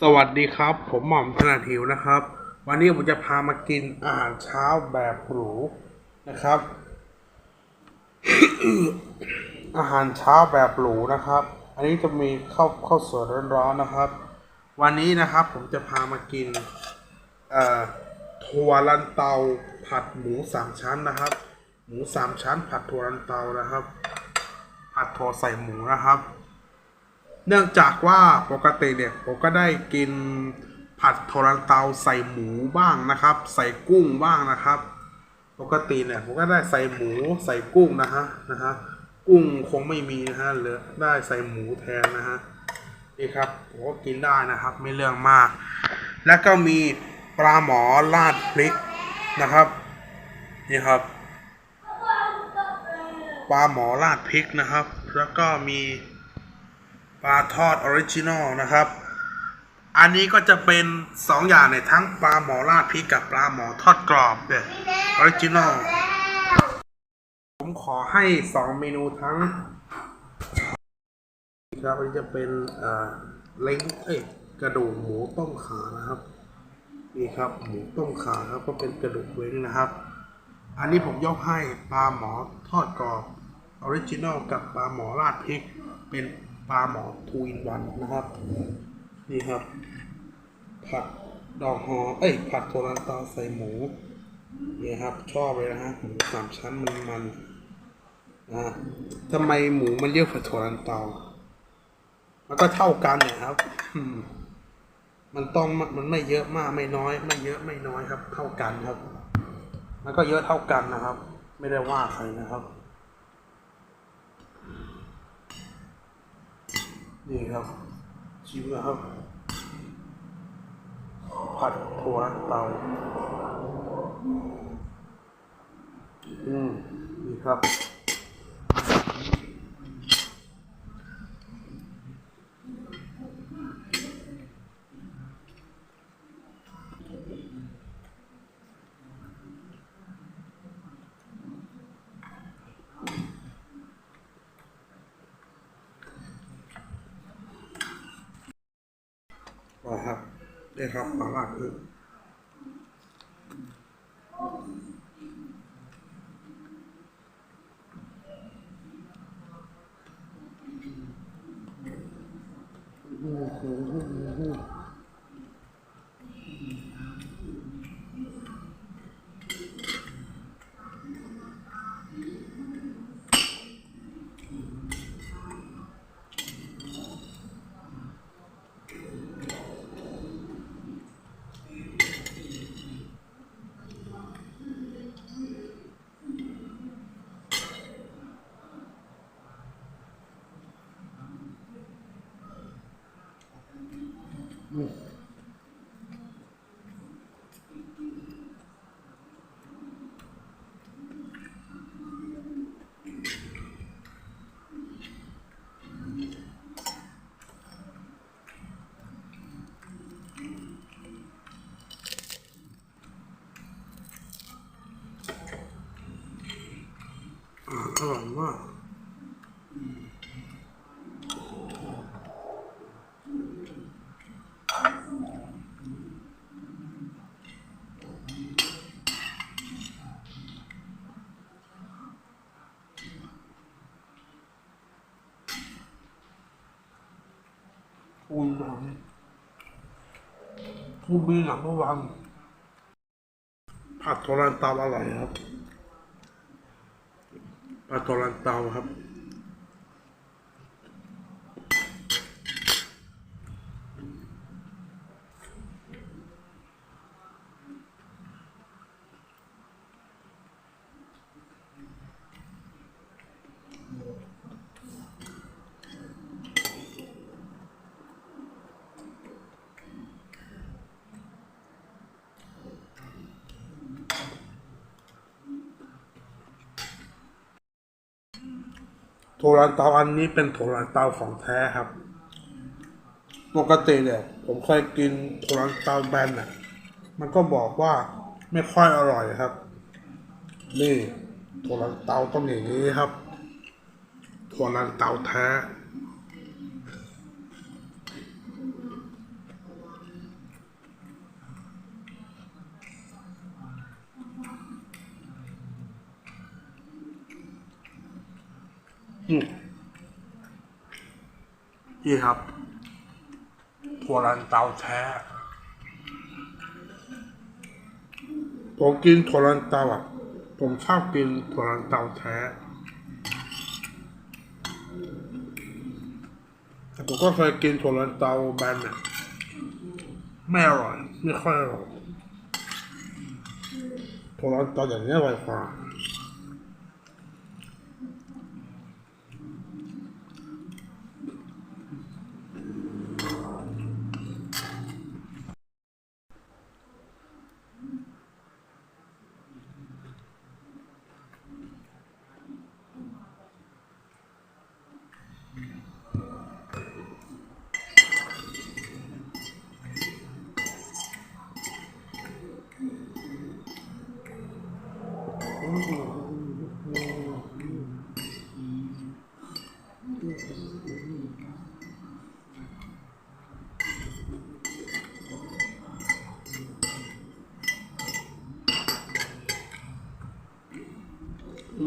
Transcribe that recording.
สวัสดีครับ ผมหม่อมถนัดหิวนะครับ วันนี้ผมจะพามากินอาหารเช้าแบบหรูนะครับ อาหารเช้าแบบหรูนะครับ อันนี้จะมีข้าวข้าวสวยร้อนๆนะครับ วันนี้นะครับผมจะพามากินเอ่อถั่วลันเตาผัดหมูสามชั้นนะครับ หมูสามชั้น ผัดถั่วลันเตานะครับ ผัดถั่วใส่หมูนะครับ เนื่องจากว่าปกติเนี่ยผมก็ได้กินผัดโทรันเตาใส่หมูบ้างนะครับ ใส่กุ้งบ้างนะครับ ปกติเนี่ยผมก็ได้ใส่หมูใส่กุ้งนะฮะนะฮะกุ้งคงไม่มีนะฮะเหลือได้ใส่หมูแทนนะฮะนี่ครับผมก็กินได้นะครับไม่เรื่องมาก แล้วก็มีปลาหมอราดพริกนะครับนี่ครับปลาหมอราดพริกนะครับ แล้วก็มี ปลาทอดออริจินอลนะครับ อันนี้ก็จะเป็นสองอย่างในยทั้งปลาหมอราดพริกกับปลาหมอทอดกรอบเนี่ยออริจินอลผมขอให้สองเมนูทั้งครับอันนี้จะเป็นเอ่อเล้งเอ้ยกระดูกหมูต้มขานะครับนี่ครับหมูต้มขาครับก็เป็นกระดูกเล้งนะครับ อันนี้ผมยกให้ปลาหมอทอดกรอบออริจินอลกับปลาหมอราดพริกเป็น ปลาหมอทูอินวันนะครับ นี่ครับ ผัดดอกหอเอ้ย ผัดโทรันเตาใส่หมูนี่ครับชอบเลยนะฮะหมูสามชั้นมันมันนะทำไมหมูมันเยอะกว่าโทรันเตามันก็เท่ากันเนี่ยครับมมันต้องมันไม่เยอะมากไม่น้อย ไม่เยอะไม่น้อยครับ เท่ากันครับ มันก็เยอะเท่ากันนะครับ ไม่ได้ว่าใครนะครับ นี่ครับชิมนะครับ ผัดถั่วเตาอืมนี่ครับ นะครับ ได้ครับปลาลาดคืออ่า อร่อยมาก อุ้ยหลังผู้มีหลังเมื่อวานผัดโทรันเตาอร่อยครับผัดโทรันเตาครับ โทรันเตาอันนี้เป็นโทรันเตาของแท้ครับ ปกติเนี่ย ผมเคยกินโทรันเตาแบนอะ มันก็บอกว่าไม่ค่อยอร่อยครับ นี่โทรันเตาต้องอย่างนี้ครับโทรันเตาแท้ อืม นี่ครับถั่วลันเตาแท้ ผมกินถั่วลันเตาอะ ผมชอบกินถั่วลันเตาแท้ แต่ผมก็เคยกินถั่วลันเตาแบนเนี่ยไม่อร่อยไม่ค่อยอร่อยถั่วลันเตาอย่างนี้อร่อยกว่า อ